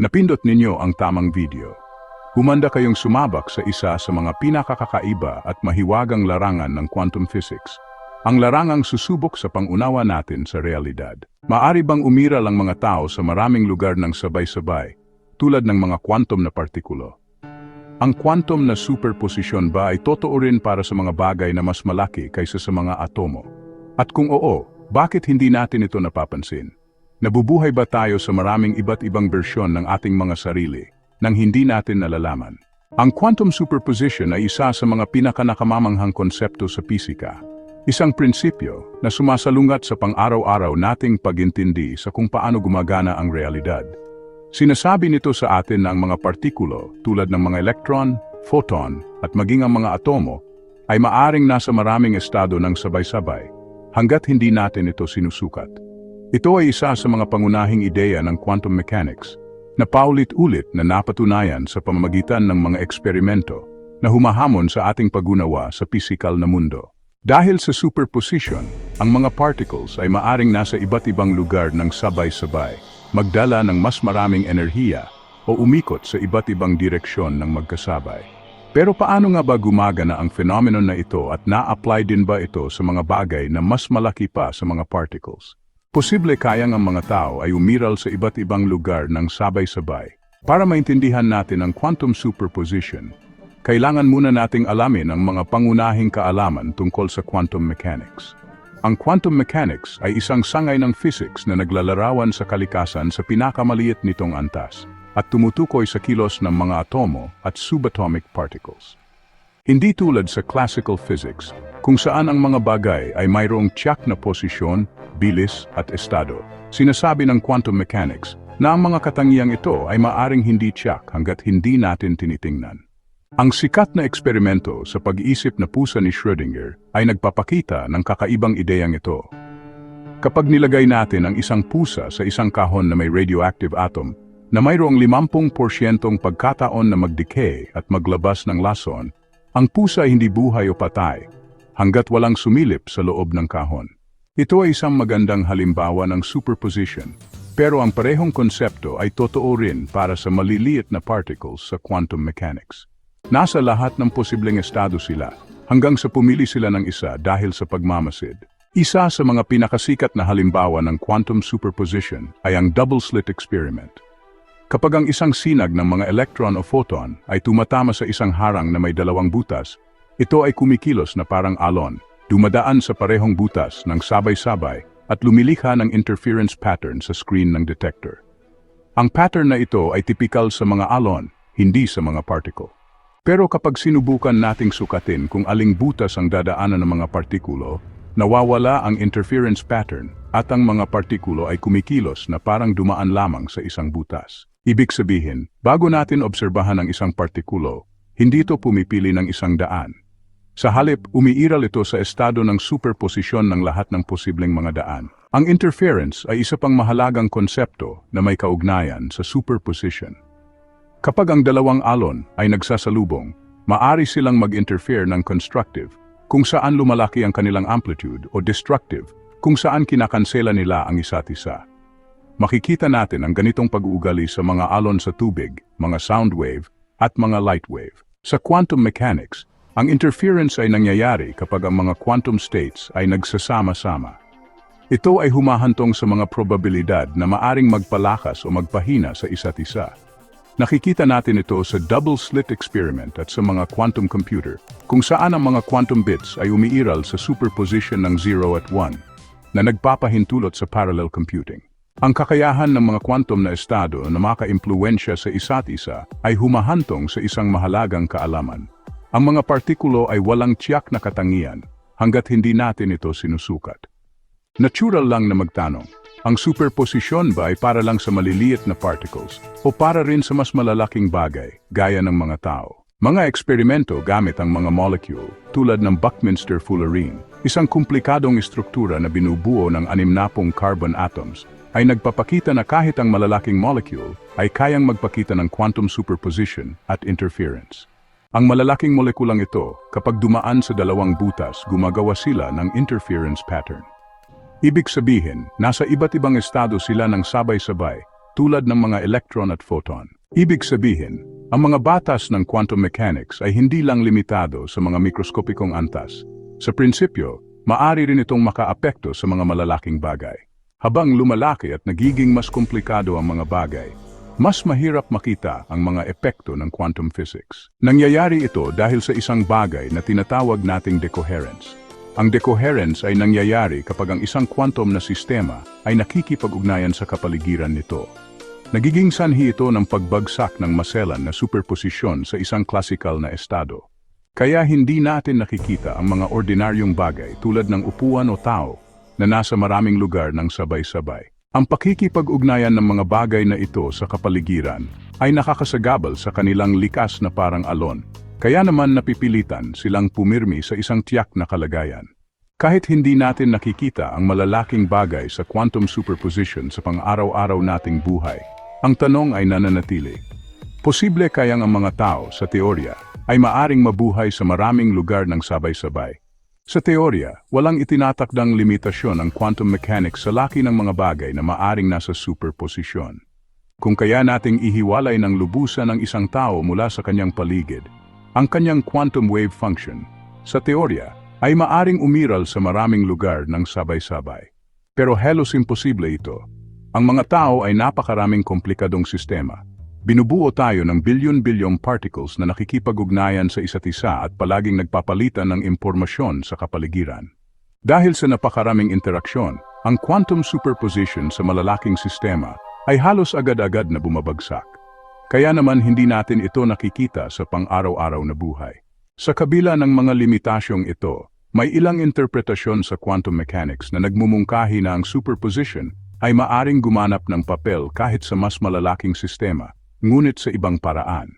Napindot ninyo ang tamang video. Humanda kayong sumabak sa isa sa mga pinakakakaiba at mahiwagang larangan ng quantum physics. Ang larangang susubok sa pangunawa natin sa realidad. Maari bang umiral ang mga tao sa maraming lugar ng sabay-sabay, tulad ng mga quantum na partikulo? Ang quantum na superposition ba ay totoo rin para sa mga bagay na mas malaki kaysa sa mga atomo? At kung oo, bakit hindi natin ito napapansin? Nabubuhay ba tayo sa maraming iba't ibang bersyon ng ating mga sarili nang hindi natin nalalaman? Ang quantum superposition ay isa sa mga pinakanakamamanghang konsepto sa pisika. Isang prinsipyo na sumasalungat sa pang-araw-araw nating pagintindi sa kung paano gumagana ang realidad. Sinasabi nito sa atin na ang mga partikulo tulad ng mga electron, photon at maging ang mga atomo ay maaring nasa maraming estado ng sabay-sabay hanggat hindi natin ito sinusukat. Ito ay isa sa mga pangunahing ideya ng quantum mechanics na paulit-ulit na napatunayan sa pamamagitan ng mga eksperimento na humahamon sa ating pagunawa sa pisikal na mundo. Dahil sa superposition, ang mga particles ay maaring nasa iba't ibang lugar ng sabay-sabay, magdala ng mas maraming enerhiya o umikot sa iba't ibang direksyon ng magkasabay. Pero paano nga ba gumagana ang phenomenon na ito at na-apply din ba ito sa mga bagay na mas malaki pa sa mga particles? Posible kayang ang mga tao ay umiral sa iba't ibang lugar ng sabay-sabay. Para maintindihan natin ang quantum superposition, kailangan muna nating alamin ang mga pangunahing kaalaman tungkol sa quantum mechanics. Ang quantum mechanics ay isang sangay ng physics na naglalarawan sa kalikasan sa pinakamaliit nitong antas at tumutukoy sa kilos ng mga atomo at subatomic particles. Hindi tulad sa classical physics, kung saan ang mga bagay ay mayroong tiyak na posisyon, bilis at estado. Sinasabi ng quantum mechanics na ang mga katangiang ito ay maaring hindi tiyak hanggat hindi natin tinitingnan. Ang sikat na eksperimento sa pag-iisip na pusa ni Schrödinger ay nagpapakita ng kakaibang ideyang ito. Kapag nilagay natin ang isang pusa sa isang kahon na may radioactive atom na mayroong 50% pagkataon na mag-decay at maglabas ng lason, ang pusa ay hindi buhay o patay, hanggat walang sumilip sa loob ng kahon. Ito ay isang magandang halimbawa ng superposition, pero ang parehong konsepto ay totoo rin para sa maliliit na particles sa quantum mechanics. Nasa lahat ng posibleng estado sila, hanggang sa pumili sila ng isa dahil sa pagmamasid. Isa sa mga pinakasikat na halimbawa ng quantum superposition ay ang double-slit experiment. Kapag ang isang sinag ng mga electron o photon ay tumatama sa isang harang na may dalawang butas, ito ay kumikilos na parang alon, dumadaan sa parehong butas ng sabay-sabay at lumilikha ng interference pattern sa screen ng detector. Ang pattern na ito ay tipikal sa mga alon, hindi sa mga particle. Pero kapag sinubukan nating sukatin kung aling butas ang dadaanan ng mga partikulo, nawawala ang interference pattern at ang mga partikulo ay kumikilos na parang dumaan lamang sa isang butas. Ibig sabihin, bago natin obserbahan ang isang partikulo, hindi ito pumipili ng isang daan. Sa halip, umiiral ito sa estado ng superposisyon ng lahat ng posibleng mga daan. Ang interference ay isa pang mahalagang konsepto na may kaugnayan sa superposition. Kapag ang dalawang alon ay nagsasalubong, maari silang mag-interfere ng constructive kung saan lumalaki ang kanilang amplitude o destructive kung saan kinakansela nila ang isa't isa. Makikita natin ang ganitong pag-uugali sa mga alon sa tubig, mga sound wave, at mga light wave. Sa quantum mechanics, ang interference ay nangyayari kapag ang mga quantum states ay nagsasama-sama. Ito ay humahantong sa mga probabilidad na maaring magpalakas o magpahina sa isa't isa. Nakikita natin ito sa double-slit experiment at sa mga quantum computer, kung saan ang mga quantum bits ay umiiral sa superposition ng 0 at 1, na nagpapahintulot sa parallel computing. Ang kakayahan ng mga quantum na estado na makaimpluwensya sa isa't isa ay humahantong sa isang mahalagang kaalaman. Ang mga partikulo ay walang tiyak na katangian hanggat hindi natin ito sinusukat. Natural lang na magtanong, ang superposisyon ba ay para lang sa maliliit na particles o para rin sa mas malalaking bagay, gaya ng mga tao? Mga eksperimento gamit ang mga molecule tulad ng Buckminster fullerene, isang komplikadong istruktura na binubuo ng animnapong carbon atoms, ay nagpapakita na kahit ang malalaking molecule ay kayang magpakita ng quantum superposition at interference. Ang malalaking molekulang ito, kapag dumaan sa dalawang butas, gumagawa sila ng interference pattern. Ibig sabihin, nasa iba't ibang estado sila ng sabay-sabay tulad ng mga electron at photon. Ibig sabihin, ang mga batas ng quantum mechanics ay hindi lang limitado sa mga mikroskopikong antas. Sa prinsipyo, maari rin itong makaapekto sa mga malalaking bagay. Habang lumalaki at nagiging mas komplikado ang mga bagay, mas mahirap makita ang mga epekto ng quantum physics. Nangyayari ito dahil sa isang bagay na tinatawag nating decoherence. Ang decoherence ay nangyayari kapag ang isang quantum na sistema ay nakikipag-ugnayan sa kapaligiran nito. Nagiging sanhi ito ng pagbagsak ng maselan na superposisyon sa isang classical na estado. Kaya hindi natin nakikita ang mga ordinaryong bagay tulad ng upuan o tao na nasa maraming lugar ng sabay-sabay. Ang pakikipag-ugnayan ng mga bagay na ito sa kapaligiran ay nakakasagabal sa kanilang likas na parang alon, kaya naman napipilitan silang pumirmi sa isang tiyak na kalagayan. Kahit hindi natin nakikita ang malalaking bagay sa quantum superposition sa pang-araw-araw nating buhay, ang tanong ay nananatili. Posible kayang ang mga tao, sa teorya, ay maaring mabuhay sa maraming lugar ng sabay-sabay. Sa teorya, walang itinatakdang limitasyon ang quantum mechanics sa laki ng mga bagay na maaring nasa superposisyon. Kung kaya nating ihiwalay ng lubusan ng isang tao mula sa kanyang paligid, ang kanyang quantum wave function, sa teorya, ay maaring umiral sa maraming lugar ng sabay-sabay. Pero halos imposible ito. Ang mga tao ay napakaraming komplikadong sistema. Binubuo tayo ng bilyon-bilyong particles na nakikipag-ugnayan sa isa't isa at palaging nagpapalitan ng impormasyon sa kapaligiran. Dahil sa napakaraming interaksyon, ang quantum superposition sa malalaking sistema ay halos agad-agad na bumabagsak. Kaya naman hindi natin ito nakikita sa pang-araw-araw na buhay. Sa kabila ng mga limitasyong ito, may ilang interpretasyon sa quantum mechanics na nagmumungkahi na ang superposition ay maaring gumanap ng papel kahit sa mas malalaking sistema ngunit sa ibang paraan.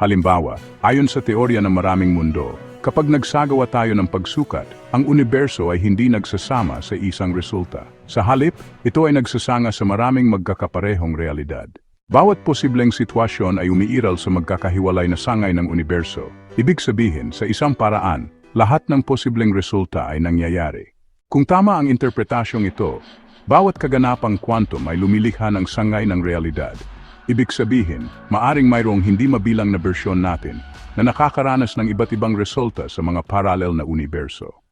Halimbawa, ayon sa teorya ng maraming mundo, kapag nagsagawa tayo ng pagsukat, ang universo ay hindi nagsasama sa isang resulta. Sa halip, ito ay nagsasanga sa maraming magkakaparehong realidad. Bawat posibleng sitwasyon ay umiiral sa magkakahiwalay na sangay ng universo. Ibig sabihin, sa isang paraan, lahat ng posibleng resulta ay nangyayari. Kung tama ang interpretasyong ito, bawat kaganapang quantum ay lumilikha ng sangay ng realidad Ibig sabihin, maaring mayroong hindi mabilang na bersyon natin na nakakaranas ng iba't ibang resulta sa mga parallel na universo.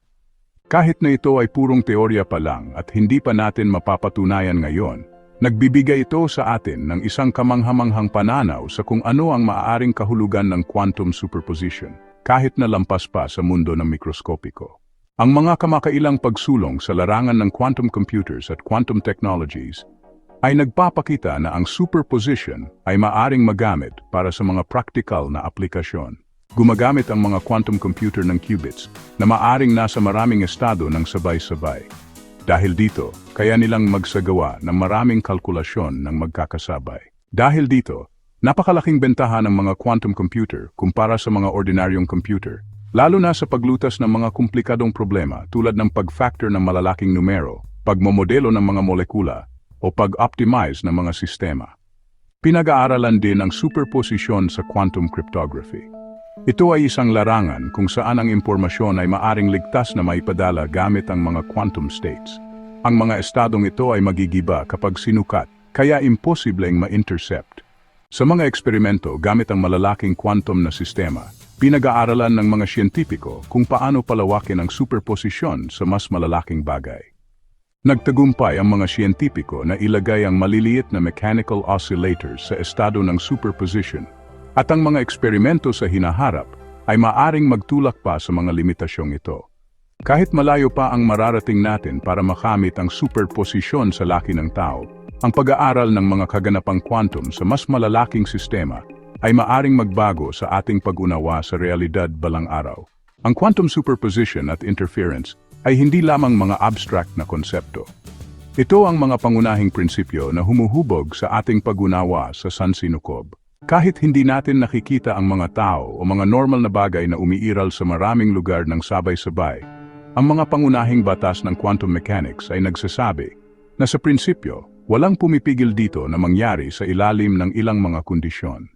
Kahit na ito ay purong teorya pa lang at hindi pa natin mapapatunayan ngayon, nagbibigay ito sa atin ng isang kamanghamanghang pananaw sa kung ano ang maaaring kahulugan ng quantum superposition, kahit na lampas pa sa mundo ng mikroskopiko. Ang mga kamakailang pagsulong sa larangan ng quantum computers at quantum technologies ay nagpapakita na ang superposition ay maaring magamit para sa mga practical na aplikasyon. Gumagamit ang mga quantum computer ng qubits na maaring nasa maraming estado ng sabay-sabay. Dahil dito, kaya nilang magsagawa ng maraming kalkulasyon ng magkakasabay. Dahil dito, napakalaking bentaha ng mga quantum computer kumpara sa mga ordinaryong computer, lalo na sa paglutas ng mga komplikadong problema tulad ng pag-factor ng malalaking numero, pagmomodelo ng mga molekula, o pag-optimize ng mga sistema. Pinag-aaralan din ang superposisyon sa quantum cryptography. Ito ay isang larangan kung saan ang impormasyon ay maaring ligtas na maipadala gamit ang mga quantum states. Ang mga estadong ito ay magigiba kapag sinukat, kaya imposibleng ma-intercept. Sa mga eksperimento gamit ang malalaking quantum na sistema, pinag-aaralan ng mga siyentipiko kung paano palawakin ang superposisyon sa mas malalaking bagay. Nagtagumpay ang mga siyentipiko na ilagay ang maliliit na mechanical oscillators sa estado ng superposition at ang mga eksperimento sa hinaharap ay maaring magtulak pa sa mga limitasyong ito. Kahit malayo pa ang mararating natin para makamit ang superposisyon sa laki ng tao, ang pag-aaral ng mga kaganapang quantum sa mas malalaking sistema ay maaring magbago sa ating pag-unawa sa realidad balang araw. Ang quantum superposition at interference ay hindi lamang mga abstract na konsepto. Ito ang mga pangunahing prinsipyo na humuhubog sa ating pag-unawa sa sansinukob. Kahit hindi natin nakikita ang mga tao o mga normal na bagay na umiiral sa maraming lugar ng sabay-sabay, ang mga pangunahing batas ng quantum mechanics ay nagsasabi na sa prinsipyo, walang pumipigil dito na mangyari sa ilalim ng ilang mga kondisyon.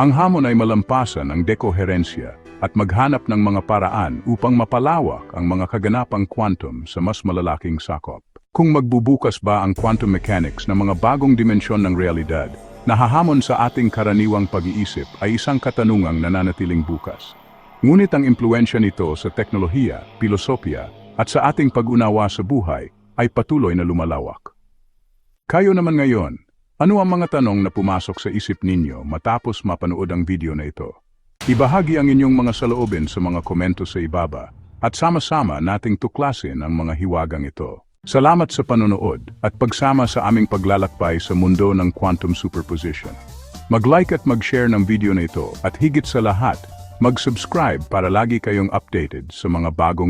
Ang hamon ay malampasan ang dekoherensya at maghanap ng mga paraan upang mapalawak ang mga kaganapang quantum sa mas malalaking sakop. Kung magbubukas ba ang quantum mechanics ng mga bagong dimensyon ng realidad, nahahamon sa ating karaniwang pag-iisip ay isang katanungang nananatiling bukas. Ngunit ang impluensya nito sa teknolohiya, pilosopiya, at sa ating pag-unawa sa buhay ay patuloy na lumalawak. Kayo naman ngayon, ano ang mga tanong na pumasok sa isip ninyo matapos mapanood ang video na ito? Ibahagi ang inyong mga saloobin sa mga komento sa ibaba at sama-sama nating tuklasin ang mga hiwagang ito. Salamat sa panonood at pagsama sa aming paglalakbay sa mundo ng quantum superposition. Mag-like at mag-share ng video na ito at higit sa lahat, mag-subscribe para lagi kayong updated sa mga bagong